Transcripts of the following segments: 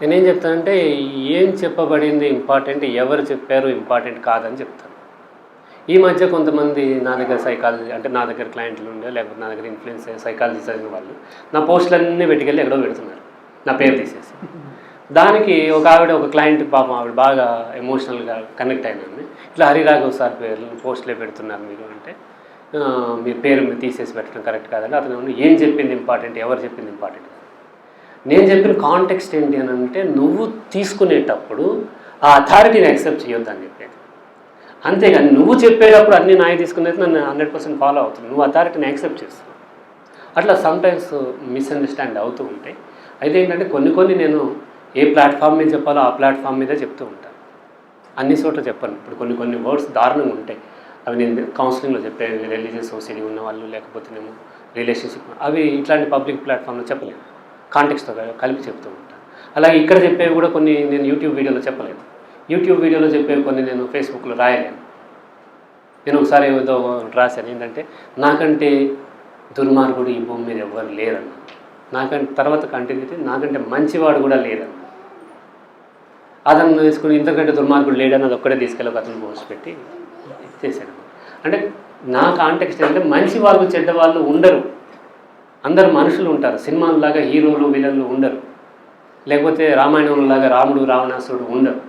నేనేం చెప్తానంటే ఏం చెప్పబడింది ఇంపార్టెంట్ ఎవరు చెప్పారు ఇంపార్టెంట్ కాదని చెప్తాను. ఈ మధ్య కొంతమంది నా దగ్గర సైకాలజీ అంటే నా దగ్గర క్లయింట్లు ఉండే లేకపోతే నా దగ్గర ఇన్ఫ్లుయెన్స్ సైకాలజీ చదివిన వాళ్ళు నా పోస్టులన్నీ పెట్టుకెళ్ళి ఎక్కడో పెడుతున్నారు నా పేరు తీసేసి. దానికి ఒక ఆవిడ ఒక క్లయింట్ పాపం ఆవిడ బాగా ఎమోషనల్గా కనెక్ట్ అయినాను ఇట్లా హరిరాఘవ్ సార్ పేర్లు పోస్టులే పెడుతున్నారు మీరు అంటే మీ పేరు తీసేసి పెట్టడం కరెక్ట్ కాదండి. అతను ఏం చెప్పింది ఇంపార్టెంట్ ఎవరు చెప్పింది ఇంపార్టెంట్? నేను చెప్పిన కాంటెక్స్ట్ ఏంటి అని అంటే నువ్వు తీసుకునేటప్పుడు ఆ అథారిటీని యాక్సెప్ట్ చేయొద్దని చెప్పేది. అంతేగాని నువ్వు చెప్పేటప్పుడు అన్ని నాయ తీసుకునేది నన్ను హండ్రెడ్ పర్సెంట్ ఫాలో అవుతుంది. నువ్వు అథారిటీని యాక్సెప్ట్ చేస్తావు అట్లా సమ్టైమ్స్ మిస్అండర్స్టాండ్ అవుతూ ఉంటాయి. అయితే ఏంటంటే కొన్ని కొన్ని నేను ఏ ప్లాట్ఫామ్ మీద చెప్పాలో ఆ ప్లాట్ఫామ్ మీదే చెప్తూ ఉంటాను. అన్ని చోట్ల చెప్పను. ఇప్పుడు కొన్ని కొన్ని వర్డ్స్ దారుణంగా ఉంటాయి. అవి నేను కౌన్సిలింగ్లో చెప్పాను రిలీజియస్ ఓసిడీ ఉన్న వాళ్ళు లేకపోతేనేమో రిలేషన్షిప్ అవి ఇట్లాంటి పబ్లిక్ ప్లాట్ఫామ్లో చెప్పలేను. కాంటెక్స్తో కలిపి చెప్తూ ఉంటాను అలాగే ఇక్కడ చెప్పేవి కూడా కొన్ని నేను యూట్యూబ్ వీడియోలో చెప్పలేను యూట్యూబ్ వీడియోలో చెప్పేవి కొన్ని నేను ఫేస్బుక్లో రాయలేను నేను ఒకసారి ఏదో రాశాను ఏంటంటే నాకంటే దుర్మార్గుడు ఈ భూమి మీద ఎవ్వరు లేరన్న. నాకంటే తర్వాత కంటిన్యూటీ నాకంటే మంచివాడు కూడా లేరన్న. అతను తీసుకుని ఇంతకంటే దుర్మార్గుడు లేడని అది ఒక్కడే తీసుకెళ్ళి ఒక అతను పోసిపెట్టి పెట్టి చేశాను అంటే నా కాంటెక్స్ట్ ఏంటంటే మంచి వాళ్ళు చెడ్డ వాళ్ళు ఉండరు. అందరు మనుషులు ఉంటారు. సినిమాల్లాగా హీరోలు విలన్లు ఉండరు. లేకపోతే రామాయణంలాగా రాముడు రావణాసుడు ఉండరు.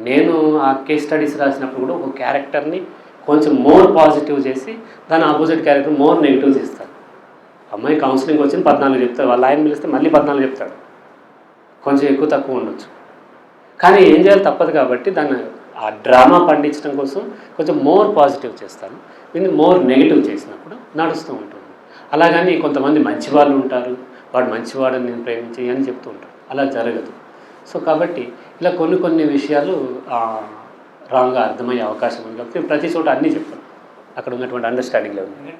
నేను ఆ కేస్ స్టడీస్ రాసినప్పుడు కూడా ఒక క్యారెక్టర్ని కొంచెం మోర్ పాజిటివ్ చేసి దాని ఆపోజిట్ క్యారెక్టర్ మోర్ నెగిటివ్ చేస్తాను. అమ్మాయి కౌన్సిలింగ్ వచ్చింది పద్నాలుగు చెప్తాడు వాళ్ళ ఆయన పిలిస్తే మళ్ళీ పద్నాలుగు చెప్తాడు. కొంచెం ఎక్కువ తక్కువ ఉండొచ్చు. కానీ ఏం చేయాలి? తప్పదు కాబట్టి దాన్ని ఆ డ్రామా పండించడం కోసం కొంచెం మోర్ పాజిటివ్ చేస్తాను. దీన్ని మోర్ నెగిటివ్ చేసినప్పుడు నడుస్తూ ఉంటుంది. అలాగని కొంతమంది మంచి వాళ్ళు ఉంటారు. వాడు మంచివాడని నేను ప్రేమించి అని చెప్తూ ఉంటారు. అలా జరగదు. సో కాబట్టి ఇలా కొన్ని కొన్ని విషయాలు రాంగ్గా అర్థమయ్యే అవకాశం ఉంది. కాబట్టి ప్రతి చోట అన్నీ చెప్పాను అక్కడ ఉన్నటువంటి అండర్స్టాండింగ్లో ఉంది